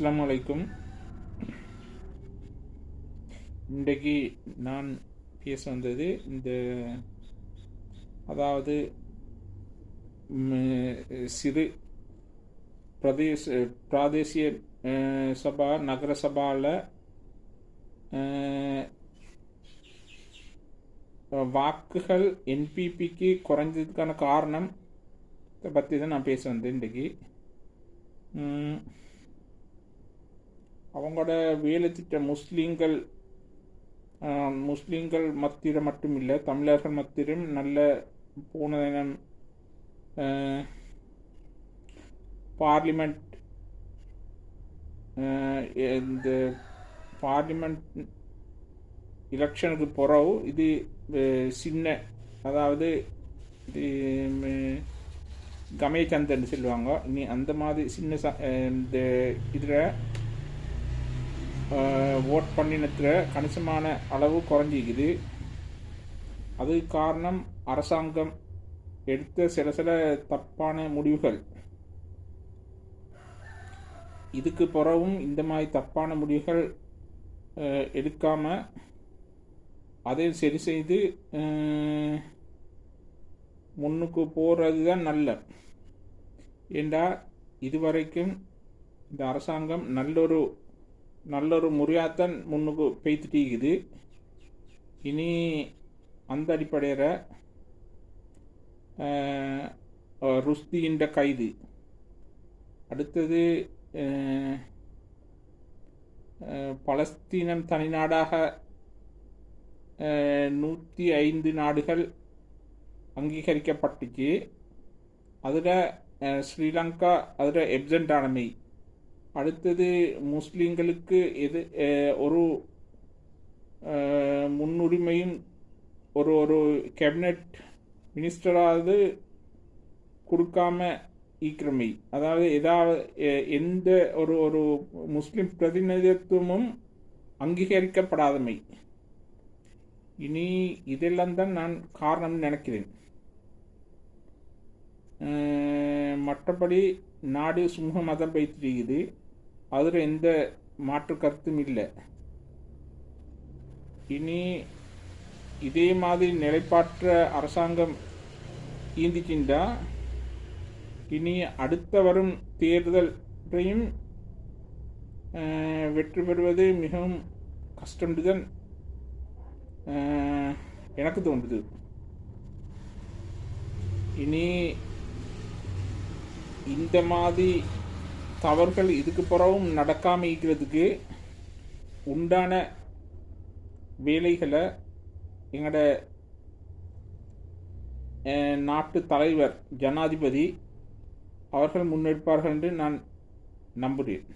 அஸ்ஸலாமு இன்றைக்கு நான் பேச வந்தது இந்த அதாவது சிறு பிரதேச பிராதேசிய சபா நகர சபாவில் வாக்குகள் என்பிபிக்கு குறைஞ்சதுக்கான காரணம் பற்றி தான் நான் பேச வந்தேன் இன்றைக்கி. அவங்களோட வேலை திட்ட முஸ்லீம்கள் முஸ்லீம்கள் மத்தியில் மட்டும் இல்லை தமிழர்கள் மத்தியிலும் நல்ல போன தினம் பார்லிமெண்ட் இந்த பார்லிமெண்ட் எலெக்ஷனுக்கு பிறகு இது சின்ன அதாவது இது ம், சொல்லுவாங்க. நீ அந்த மாதிரி சின்ன ச இந்த இதில் ஓட் பண்ணினத்தில் கணிசமான அளவு குறைஞ்சிக்குது. அதுக்கு காரணம் அரசாங்கம் எடுத்த சில சில தப்பான முடிவுகள். இதுக்கு பிறகும் இந்த மாதிரி தப்பான முடிவுகள் எடுக்காமல் அதை சரி செய்து முன்னுக்கு போகிறது தான் நல்ல. ஏண்டா இதுவரைக்கும் இந்த அரசாங்கம் நல்லொரு நல்லொரு முறையாத்தான் முன்னுக்கு பெய்த்துட்டீக்குது. இனி அந்த அடிப்படையில் ருஸ்தின்ற கைது. அடுத்தது பலஸ்தீனம் தனிநாடாக நூற்றி ஐந்து நாடுகள் அங்கீகரிக்கப்பட்டுச்சு. அதில் ஸ்ரீலங்கா அதில் எப்சென்ட் ஆனமை. அடுத்தது முஸ்லீம்களுக்கு எது ஒரு முன்னுரிமையும் ஒரு ஒரு கேபினட் மினிஸ்டராவது கொடுக்காம ஈக்கிரமை அதாவது ஏதாவது எந்த ஒரு ஒரு முஸ்லிம் பிரதிநிதித்துவமும் அங்கீகரிக்கப்படாதமை. இனி இதெல்லாம் தான் நான் காரணம் நினைக்கிறேன். மற்றபடி நாடு சுமூக மதம் வைத்திருக்குது அதில் எந்த மாற்று கருத்தும் இல்லை. இனி இதே மாதிரி நிலைப்பாற்ற அரசாங்கம் ஈந்திச்சின்றா இனி அடுத்த வரும் தேர்தலையும் வெற்றி பெறுவது மிகவும் கஷ்டம்தான் அஹ், எனக்கு தோன்றுது. இனி இந்த மாதிரி தவறுகள் இதுக்கு பிறகும் நடக்காமல் இருக்கிறதுக்கு உண்டான வேலைகளை எங்களோட நாட்டு தலைவர் ஜனாதிபதி அவர்கள் முன்னெடுப்பார்கள் என்று நான் நம்புகிறேன்.